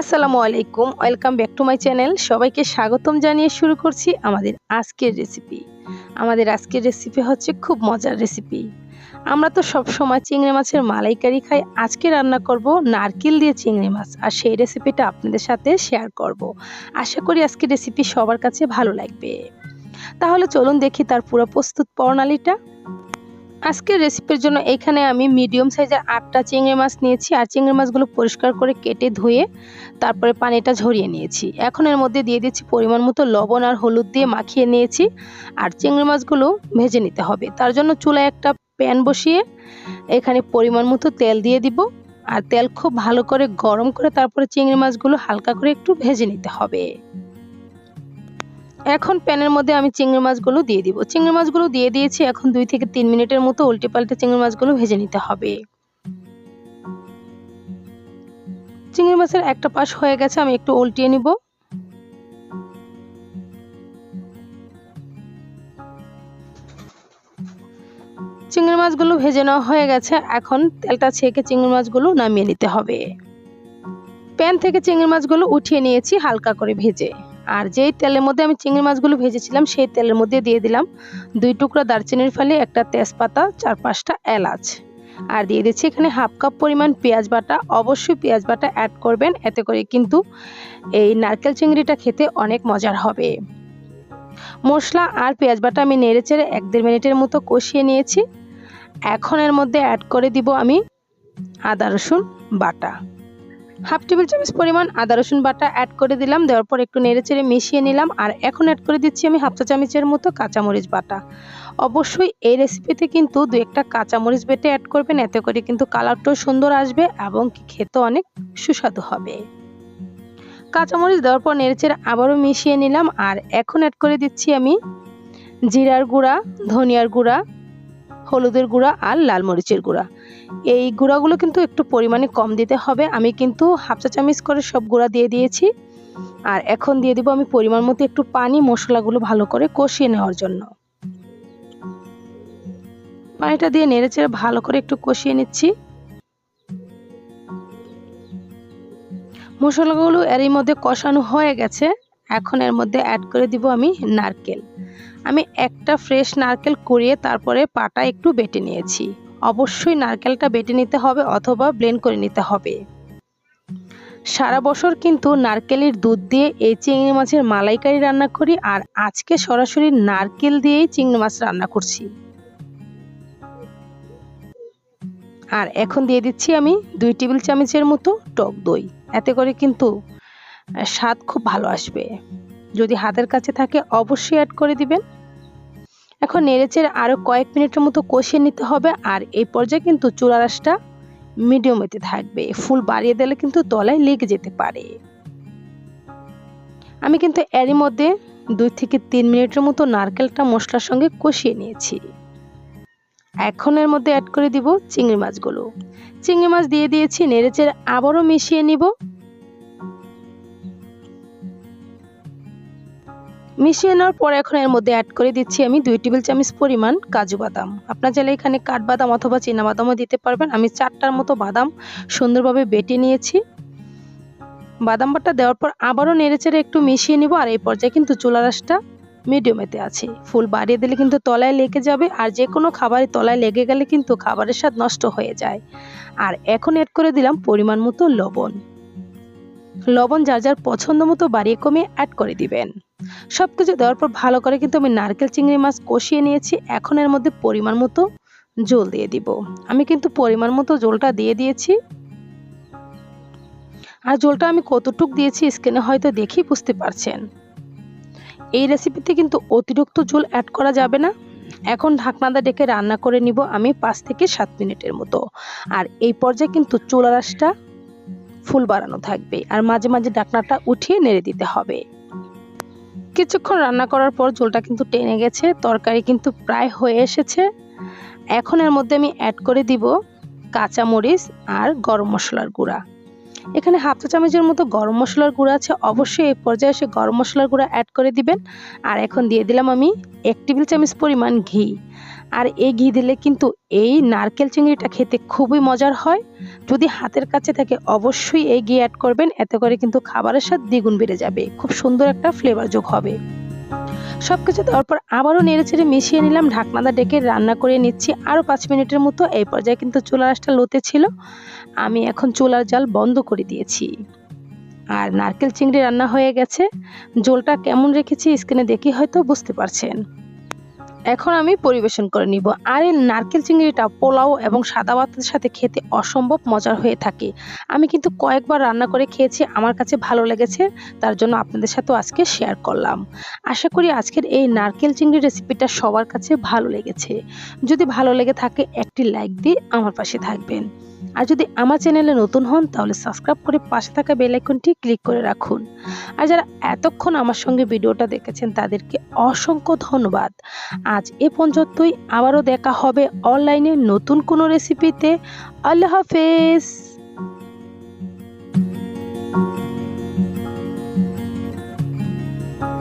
আসসালামু আলাইকুম, welcome back to my channel. সবাইকে স্বাগতম জানিয়ে শুরু করছি আমাদের আজকের রেসিপি আমাদের আজকের রেসিপি হচ্ছে খুব মজার রেসিপি আমরা তো সব সময় চিংড়ি মাছের মালাইকারি খাই। আজকে রান্না করব নারকেল দিয়ে চিংড়ি মাছ। আর সেই রেসিপিটা আপনাদের সাথে শেয়ার করব। আশা করি আজকের রেসিপি সবার কাছে ভালো লাগবে। তাহলে চলুন দেখি তার পুরো প্রস্তুত প্রণালীটা। আজকের রেসিপির জন্য এখানে আমি মিডিয়াম সাইজের আটটা চিংড়ি মাছ নিয়েছি। আর চিংড়ি মাছগুলো পরিষ্কার করে কেটে ধুয়ে তারপরে পানিটা ঝরিয়ে নিয়েছি। এখন এর মধ্যে দিয়ে দিচ্ছি পরিমাণ মতো লবণ আর হলুদ দিয়ে মাখিয়ে নিয়েছি। আর চিংড়ি মাছগুলো ভেজে নিতে হবে। তার জন্য চুলায় একটা প্যান বসিয়ে এখানে পরিমাণ মতো তেল দিয়ে দিব। আর তেল খুব ভালো করে গরম করে তারপরে চিংড়ি মাছগুলো হালকা করে একটু ভেজে নিতে হবে। এখন প্যানের মধ্যে আমি চিংড়ি মাছগুলো দিয়ে দিব। চিংড়ি মাছগুলো দিয়ে দিয়েছি, এখন দুই থেকে তিন মিনিটের মতো উল্টে পাল্টে চিংড়ি মাছগুলো ভেজে নিতে হবে। চিংড়ি মাছের একটা পাশ হয়ে গেছে, আমি একটু উল্টিয়ে নিব। চিংড়ি মাছগুলো ভেজে নেওয়া হয়ে গেছে, এখন তেলটা ছেঁকে চিংড়ি মাছগুলো নামিয়ে নিতে হবে। প্যান থেকে চিংড়ি মাছগুলো উঠিয়ে নিয়েছি হালকা করে ভেজে। আর যেই তেলের মধ্যে আমি চিংড়ি মাছগুলো ভেজেছিলাম, সেই তেলের মধ্যে দিয়ে দিলাম দুই টুকরা দারচিনির ফালি, একটা তেজপাতা, চার পাঁচটা এলাচ। আর দিয়ে দিচ্ছি এখানে হাফ কাপ পরিমাণ পেঁয়াজ বাটা। অবশ্যই পেঁয়াজ বাটা অ্যাড করবেন, এতে করে কিন্তু এই নারকেল চিংড়িটা খেতে অনেক মজার হবে। মশলা আর পেঁয়াজ বাটা আমি নেড়ে চেড়ে এক দেড় মিনিটের মতো কষিয়ে নিয়েছি। এখন এর মধ্যে অ্যাড করে দিব আমি আদা রসুন বাটা। হাফ টেবিল চামচ পরিমাণ আদা, রসুন বাটা অ্যাড করে দিলাম। দেওয়ার পর একটু নেড়ে চেড়ে মিশিয়ে নিলাম। আর এখন অ্যাড করে দিচ্ছি আমি হাফ চা চামচের মতো কাঁচামরিচ বাটা। অবশ্যই এই রেসিপিতে কিন্তু দু একটা কাঁচামরিচ বেটে অ্যাড করবেন। এতে করে কিন্তু কালারটাও সুন্দর আসবে এবং খেতে অনেক সুস্বাদু হবে। কাঁচামরিচ দেওয়ার পর নেড়েচেড়ে আবারও মিশিয়ে নিলাম। আর এখন অ্যাড করে দিচ্ছি আমি জিরার গুঁড়া, ধনিয়ার গুঁড়া হলুদের গুঁড়া আর লাল মরিচের গুঁড়া। এই গুঁড়াগুলো কিন্তু একটু পরিমাণে কম দিতে হবে। আমি কিন্তু হাফ চা চামচ করে সব গুঁড়া দিয়ে দিয়েছি। আর এখন দিয়ে দিব আমি পরিমাণ মতো একটু পানি মশলাগুলো ভালো করে কষিয়ে নেওয়ার জন্য। পানিটা দিয়ে নেড়ে চেড়ে ভালো করে একটু কষিয়ে নিচ্ছি। মশলাগুলো এরই মধ্যে কষানো হয়ে গেছে। এখন এর মধ্যে অ্যাড করে দিব আমি নারকেল। আমি একটা ফ্রেশ নারকেল কুড়িয়ে তারপরে পাটা একটু বেটে নিয়েছি। অবশ্যই নারকেলটা বেটে নিতে হবে অথবা ব্লেন্ড করে নিতে হবে। সারা বছর কিন্তু নারকেলের দুধ দিয়ে এই চিংড়ি মাছের মালাইকারি রান্না করি আর আজকে সরাসরি নারকেল দিয়েই চিংড়ি মাছ রান্না করছি। আর এখন দিয়ে দিচ্ছি আমি দুই টেবিল চামচের মতো টক দই। এতে করে কিন্তু স্বাদ খুব ভালো আসবে। যদি হাতের কাছে থাকে অবশ্যই অ্যাড করে দিবেন। এখন নেড়েচেড়ে আরও কয়েক মিনিটের মতো কষিয়ে নিতে হবে আর এই পর্যায়ে কিন্তু চুলা রাসটা মিডিয়ামেতে থাকবে। ফুল বাড়িয়ে দিলে কিন্তু তলায় লেগে যেতে পারে। আমি কিন্তু এরই মধ্যে দুই থেকে তিন মিনিটের মতো নারকেলটা মশলার সঙ্গে কষিয়ে নিয়েছি। এখন এর মধ্যে অ্যাড করে দিব চিংড়ি মাছগুলো। চিংড়ি মাছ দিয়ে দিয়েছি, নেড়েচেড়ে আবারও মিশিয়ে নিব। মিশিয়ে নেওয়ার পর এখন এর মধ্যে অ্যাড করে দিচ্ছি আমি দুই টেবিল চামচ পরিমাণ কাজু বাদাম। আপনার চাইলে এখানে কাঠবাদাম অথবা বাদামও দিতে পারবেন। আমি চারটার মতো বাদাম সুন্দরভাবে বেটে নিয়েছি। বাদাম বাটা দেওয়ার পর আবারও নেড়েচেড়ে একটু মিশিয়ে নিব আর এই পর্যায়ে কিন্তু চুলা রাসটা মিডিয়ামেতে আছে। ফুল বাড়িয়ে দিলে কিন্তু তলায় লেগে যাবে আর যে কোনো খাবারের তলায় লেগে গেলে কিন্তু খাবারের স্বাদ নষ্ট হয়ে যায়। আর এখন অ্যাড করে দিলাম পরিমাণ মতো লবণ। লবণ যার যার পছন্দ মতো বাড়িয়ে কমে অ্যাড করে দিবেন। সব কিছু দেওয়ার পর ভালো করে কিন্তু আমি নারকেল চিংড়ি মাছ কষিয়ে নিয়েছি। এখন এর মধ্যে পরিমাণ মতো জল দিয়ে দিব। আমি কিন্তু পরিমাণ মতো জলটা দিয়ে দিয়েছি। আর জলটা আমি কতটুক দিয়েছি স্ক্রিনে হয়তো দেখেই বুঝতে পারছেন। এই রেসিপিতে কিন্তু অতিরিক্ত জল অ্যাড করা যাবে না। এখন ঢাকনাদা ডেকে রান্না করে নিব আমি পাঁচ থেকে সাত মিনিটের মতো। আর এই পর্যায়ে কিন্তু চুলা রাসটা ফুল বাড়ানো থাকবে। আর মাঝে মাঝে ডাকনাটা উঠিয়ে নেড়ে দিতে হবে। কিছুক্ষণ রান্না করার পর ঝোলটা কিন্তু টেনে গেছে, তরকারি কিন্তু প্রায় হয়ে এসেছে। এখন এর মধ্যে আমি অ্যাড করে দিব কাঁচা মরিচ আর গরম মশলার গুঁড়া। এখানে হাফ চা চামচের মতো গরম মশলার গুঁড়া আছে, অবশ্যই এই পর্যায়ে সে গরম মশলার গুঁড়া অ্যাড করে দিবেন। আর এখন দিয়ে দিলাম আমি এক টেবিল চামচ পরিমাণ ঘি। আর এই ঘি দিলে কিন্তু এই নারকেল চিংড়িটা খেতে খুবই মজার হয়। যদি হাতের কাছে থাকে, অবশ্যই এই ঘি অ্যাড করবেন, এতে করে কিন্তু খাবারের স্বাদ দ্বিগুণ বেড়ে যাবে। খুব সুন্দর একটা ফ্লেভার যোগ হবে। সব কিছু দেওয়ার পর আবারও নেড়েচেড়ে মিশিয়ে নিলাম, ঢাকনাটা ডেকে রান্না করে নিচ্ছি। আরও পাঁচ মিনিটের মতো এই পর্যায়ে কিন্তু চুলার আঁচটা লোতে ছিল। আমি এখন চুলার জাল বন্ধ করে দিয়েছি। আর নারকেল চিংড়ি রান্না হয়ে গেছে। জলটা কেমন রেখেছি স্ক্রিনে দেখি হয়তো বুঝতে পারছেন। এখন আমি পরিবেশন করে নিব। আর এই নারকেল চিংড়িটা পোলাও এবং সাদা ভাতের সাথে খেতে অসম্ভব মজার হয়ে থাকে। আমি কিন্তু কয়েকবার রান্না করে খেয়েছি, আমার কাছে ভালো লেগেছে, তার জন্য আপনাদের সাথেও আজকে শেয়ার করলাম। আশা করি আজকের এই নারকেল চিংড়ি রেসিপিটা সবার কাছে ভালো লেগেছে। যদি ভালো লেগে থাকে, একটি লাইক দিয়ে আমার পাশে থাকবেন। আর যদি আমার চ্যানেলে নতুন হন, তাহলে সাবস্ক্রাইব করে পাশে থাকা বেল আইকনটি ক্লিক করে রাখুন। আর যারা এতক্ষণ আমার সঙ্গে ভিডিওটা দেখেছেন, তাদেরকে অসংখ্য ধন্যবাদ। আজ এ পর্যন্তই। আবারও দেখা হবে অনলাইনে নতুন কোনো রেসিপিতে আল্লাহ হাফেজ।